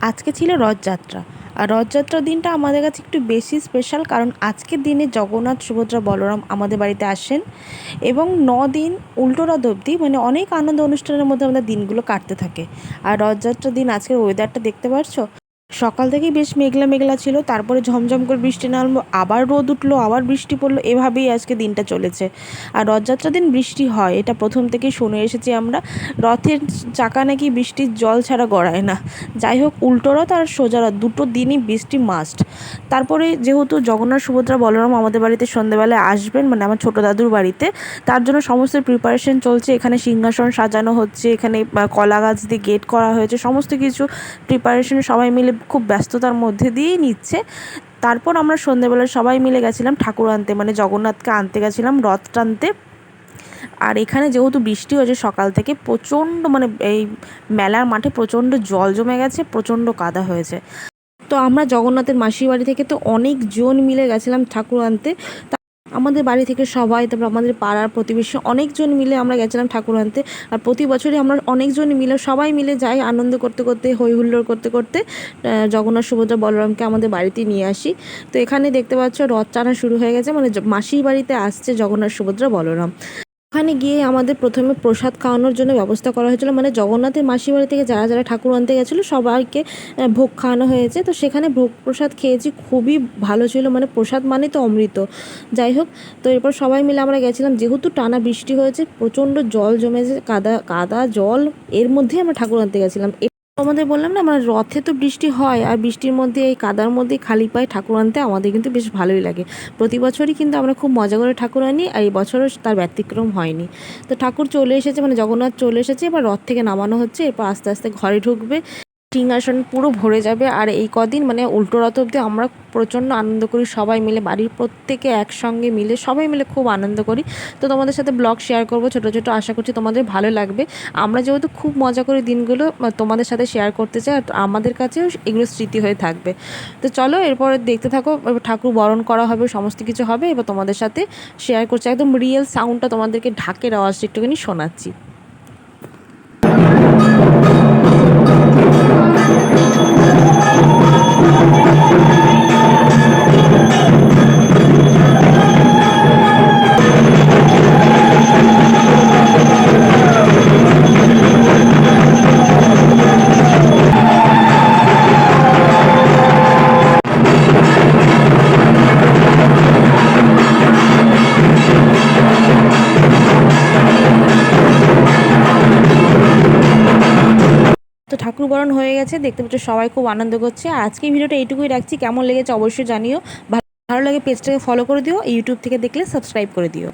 আজকে ছিল রথযাত্রা। আর রথযাত্রার দিনটা আমাদের কাছে একটু বেশি স্পেশাল কারণ আজকের দিনে জগন্নাথ, সুভদ্রা, বলরাম আমাদের বাড়িতে আসেন এবং ন দিন উল্টো রথ অবধি মানে অনেক আনন্দ অনুষ্ঠানের মধ্যে আমাদের দিনগুলো কাটতে থাকে। আর রথযাত্রার দিন আজকের ওয়েদারটা দেখতে পারছ? সকাল থেকেই বেশ মেঘলা মেঘলা ছিল, তারপরে ঝমঝম করে বৃষ্টি নামলো, আবার রোদ উঠল, আবার বৃষ্টি পড়ল, এভাবেই আজকে দিনটা চলেছে। আর রথযাত্রার দিন বৃষ্টি হয়, এটা প্রথম থেকেই শুনে এসেছি আমরা। রথের চাকা নাকি বৃষ্টির জল ছাড়া গড়ায় না। যাই হোক, উল্টো রথ আর সোজা রথ, দুটো দিনই বৃষ্টি মাস্ট তারপরে যেহেতু জগন্নাথ, সুভদ্রা, বলরাম আমাদের বাড়িতে সন্ধ্যেবেলায় আসবেন মানে আমার ছোটো দাদুর বাড়িতে, তার জন্য সমস্ত প্রিপারেশন চলছে। এখানে সিংহাসন সাজানো হচ্ছে, এখানে কলা গাছ দিয়ে গেট করা হয়েছে, সমস্ত কিছু প্রিপারেশন সবাই মিলে খুব ব্যস্ততার মধ্যে দিয়েই নিচ্ছে। তারপর আমরা সন্ধেবেলা সবাই মিলে গেছিলাম ঠাকুর আনতে মানে জগন্নাথকে আনতে গেছিলাম রথ টানতে। আর এখানে যেহেতু বৃষ্টি হয়েছে সকাল থেকে, প্রচণ্ড মানে এই মেলার মাঠে প্রচণ্ড জল জমে গেছে, প্রচণ্ড কাদা হয়েছে। তো আমরা জগন্নাথের মাসির বাড়ি থেকে তো অনেকজন মিলে গেছিলাম ঠাকুর আনতে। আমাদের বাড়ি থেকে সবাই, তারপর আমাদের পাড়ার প্রতিবেশী অনেকজন মিলে আমরা গেছিলাম ঠাকুর আনতে। আর প্রতি বছরই আমরা অনেকজন মিলে, সবাই মিলে যাই আনন্দ করতে করতে হই হুল্লোড় করতে করতে জগন্নাথ, সুভদ্রা, বলরামকে আমাদের বাড়িতে নিয়ে আসি। তো এখানে দেখতে পাচ্ছ রথ টানা শুরু হয়ে গেছে মানে মাসির বাড়িতে আসছে জগন্নাথ, সুভদ্রা, বলরাম। ওখানে গিয়ে আমাদের প্রথমে প্রসাদ খাওয়ানোর জন্য ব্যবস্থা করা হয়েছিল। মানে জগন্নাথের মাসিবাড়ি থেকে যারা যারা ঠাকুর আনতে গেছিল, সবাইকে ভোগ খাওয়ানো হয়েছে। তো সেখানে ভোগ প্রসাদ খেয়েছি, খুবই ভালো ছিল। মানে প্রসাদ মানে তো অমৃত। যাই হোক, তো এরপর সবাই মিলে আমরা গেছিলাম। যেহেতু টানা বৃষ্টি হয়েছে, প্রচণ্ড জল জমেছে, কাদা কাদা জল, এর মধ্যেই আমরা ঠাকুর আনতে গেছিলাম। আমাদের বললাম না মানে রথে তো বৃষ্টি হয়, আর বৃষ্টির মধ্যে, এই কাদার মধ্যে খালি পায়ে ঠাকুর আনতে আমাদের কিন্তু বেশ ভালোই লাগে। প্রতি বছরই কিন্তু আমরা খুব মজা করে ঠাকুর আনি, আর এই বছরও তার ব্যতিক্রম হয়নি। তো ঠাকুর চলে এসেছে মানে জগন্নাথ চলে এসেছে, এবার রথ থেকে নামানো হচ্ছে, এরপর আস্তে আস্তে ঘরে ঢুকবে। সিংহাসন পুরো ভরে যাবে। আর এই কদিন মানে উল্টো রথ অব্দি আমরা প্রচণ্ড আনন্দ করি, সবাই মিলে বাড়ির প্রত্যেকে একসঙ্গে মিলে, সবাই মিলে খুব আনন্দ করি। তো তোমাদের সাথে ব্লগ শেয়ার করব ছোটো ছোটো, আশা করছি তোমাদের ভালো লাগবে। আমরা যেহেতু খুব মজা করি দিনগুলো তোমাদের সাথে শেয়ার করতে চাই, আর আমাদের কাছেও এগুলো স্মৃতি হয়ে থাকবে। তো চলো এরপর দেখতে থাকো ঠাকুর বরণ করা হবে, সমস্ত কিছু হবে। এবার তোমাদের সাথে শেয়ার করছি, একদম রিয়েল সাউন্ডটা তোমাদেরকে ঢাকের আওয়াজটা একটুখানি শোনাচ্ছি। ঠাকুর বরণ হয়ে গেছে, দেখতে পাচ্ছ সবাই খুব আনন্দ করছে। আর আজকে ভিডিওটা এইটুকুই রাখছি, কেমন লেগেছে অবশ্যই জানিও। ভালো লাগে পেজটাকে ফলো করে দিও, ইউটিউব থেকে দেখলে সাবস্ক্রাইব করে দিও।